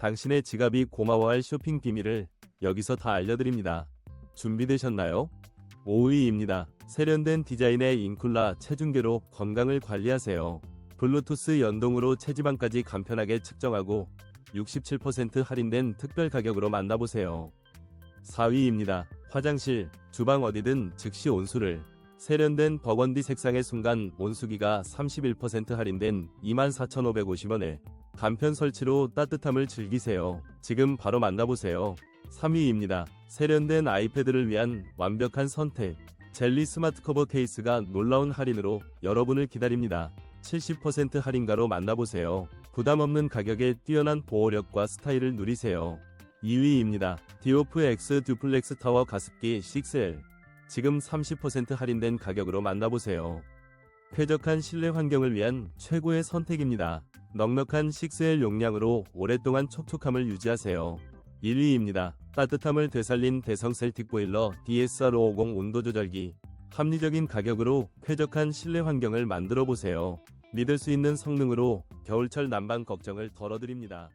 당신의 지갑이 고마워할 쇼핑 비밀을 여기서 다 알려드립니다. 준비되셨나요? 5위입니다. 세련된 디자인의 인쿨라 체중계로 건강을 관리하세요. 블루투스 연동으로 체지방까지 간편하게 측정하고 67% 할인된 특별 가격으로 만나보세요. 4위입니다. 화장실, 주방 어디든 즉시 온수를 세련된 버건디 색상의 순간 온수기가 31% 할인된 24,550원에 간편 설치로 따뜻함을 즐기세요. 지금 바로 만나보세요. 3위입니다. 세련된 아이패드를 위한 완벽한 선택. 젤리 스마트 커버 케이스가 놀라운 할인으로 여러분을 기다립니다. 70% 할인가로 만나보세요. 부담 없는 가격에 뛰어난 보호력과 스타일을 누리세요. 2위입니다. 디오프 X 듀플렉스 타워 가습기 6L. 지금 30% 할인된 가격으로 만나보세요. 쾌적한 실내 환경을 위한 최고의 선택입니다. 넉넉한 6L 용량으로 오랫동안 촉촉함을 유지하세요. 1위입니다. 따뜻함을 되살린 대성 셀틱 보일러 DSR550 온도 조절기. 합리적인 가격으로 쾌적한 실내 환경을 만들어 보세요. 믿을 수 있는 성능으로 겨울철 난방 걱정을 덜어드립니다.